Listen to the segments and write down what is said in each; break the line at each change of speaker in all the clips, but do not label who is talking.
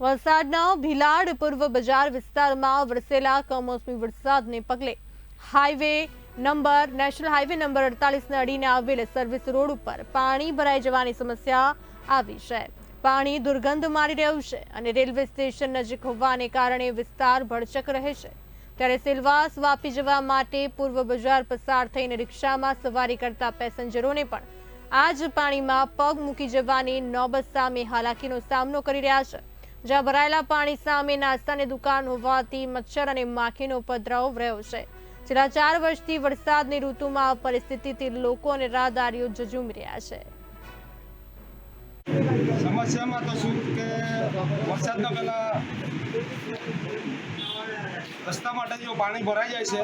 વલસાડના ભીલાડ પૂર્વ બજાર વિસ્તારમાં વરસેલા કમોસમી વરસાદને પગલે highway number, national highway number અડતાલીસને અડીને આવેલ સર્વિસ રોડ ઉપર પાણી ભરાઈ જવાની સમસ્યા આવી છે. પાણી દુર્ગંધ મારી રહ્યું છે અને રેલવે સ્ટેશન નજીક હોવાને કારણે વિસ્તાર ભરચક રહે છે. ત્યારે સેલવાસ વાપી જવા માટે પૂર્વ બજાર પસાર થઈને રિક્ષામાં સવારી કરતા પેસેન્જરોને પણ આ જ પાણીમાં પગ મૂકી જવાની નોબત સામે હાલાકીનો સામનો કરી રહ્યા છે. જ્યાં ભરાયેલા પાણી સામે નાસ્તાની દુકાન હોવાથી મચ્છર અને માખીનો ઉપદ્રવ રહ્યો છે. છેલ્લા ચાર વર્ષથી વરસાદની ઋતુમાં આ પરિસ્થિતિથી લોકો અને રાહદારીઓ ઝઝૂમી રહ્યા છે.
સમસ્યામાં તો શું કે વરસાદના પહેલા રસ્તા માટે જો પાણી ભરાઈ જાય છે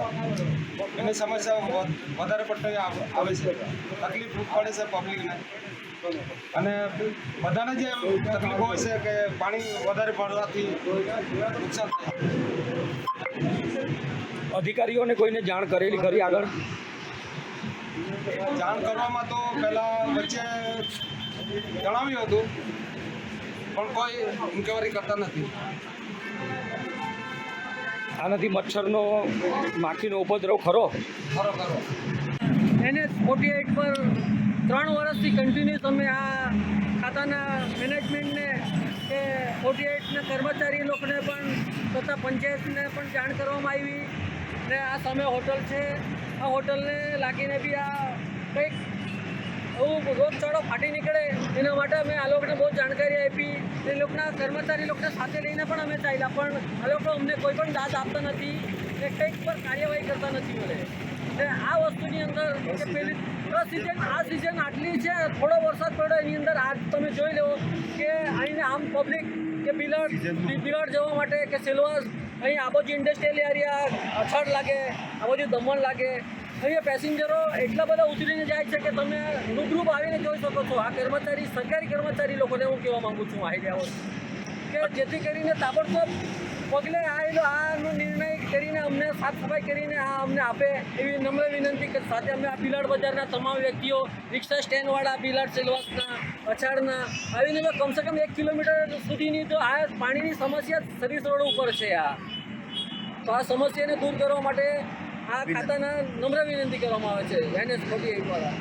એની સમસ્યા વધારે પડતી આવે છે. તકલીફ પડે છે પબ્લિકને અને બધાને જે તકલીફ હોય છે કે પાણી વધારે ભરવાથી નુકસાન થાય.
અધિકારીઓને કોઈને જાણ કરેલી ખરી આગળ?
જાણ કરવામાં તો પહેલાં વચ્ચે જણાવ્યું હતું પણ કોઈ ઇન્કવાયરી કરતા નથી.
આનાથી મચ્છરનો માખીનો ઉપદ્રવ ખરો?
એનએચ ફોર્ટી એઇટ પર ત્રણ વર્ષથી કન્ટિન્યુ તમે આ ખાતાના મેનેજમેન્ટને કે ફોર્ટી એઇટના કર્મચારી લોકોને પણ તથા પંચાયતને પણ જાણ કરવામાં આવી ને આ સામે હોટલ છે. આ હોટલને લાગીને બી આ કંઈક એવું રોગચાળો ફાટી નીકળે. એના માટે અમે આ લોકોને બહુ જાણકારી આપી. એ લોકોના કર્મચારી લોકોને સાથે લઈને પણ અમે ચાલ્યા. પણ આ લોકો અમને કોઈ પણ દાદ આપતા નથી ને કંઈક પર કાર્યવાહી કરતા નથી મળે. એટલે આ વસ્તુની અંદર કે પેલી સિઝન આ સિઝન આટલી છે થોડો વરસાદ પડ્યો એની અંદર આ તમે જોઈ લો કે અહીંને આમ પબ્લિક કે બિલાડ બિલાડ જવા માટે કે સિલવાસ અહીં આ બાજુ ઇન્ડસ્ટ્રીયલ એરિયા અછાડ લાગે આ બાજુ દમણ લાગે. અહીંયા પેસેન્જરો એટલા બધા ઉતરીને જાય છે કે તમે રૂબરૂપ આવીને જોઈ શકો છો. આ કર્મચારી, સરકારી કર્મચારી લોકોને હું કહેવા માંગુ છું આ રહ્યા કે જેથી કરીને તાબડતોબ પગલે આવેલો આનો નિર્ણય કરીને અમને સાફ સફાઈ કરીને આ અમને આપે એવી નમ્ર વિનંતી કે સાથે અમે આ બિલાડ બજારના તમામ વ્યક્તિઓ, રિક્ષા સ્ટેન્ડવાળા, બિલાડ સેલવાસના અછાડના આવીને તો કમસે કમ એક કિલોમીટર સુધીની તો આ પાણીની સમસ્યા સર્વિસ રોડ ઉપર છે આ. તો આ સમસ્યાને દૂર કરવા માટે આ ખાતાના નમ્ર વિનંતી કરવામાં આવે છે. એનએસ ફોર્ટી એઇટ વાળા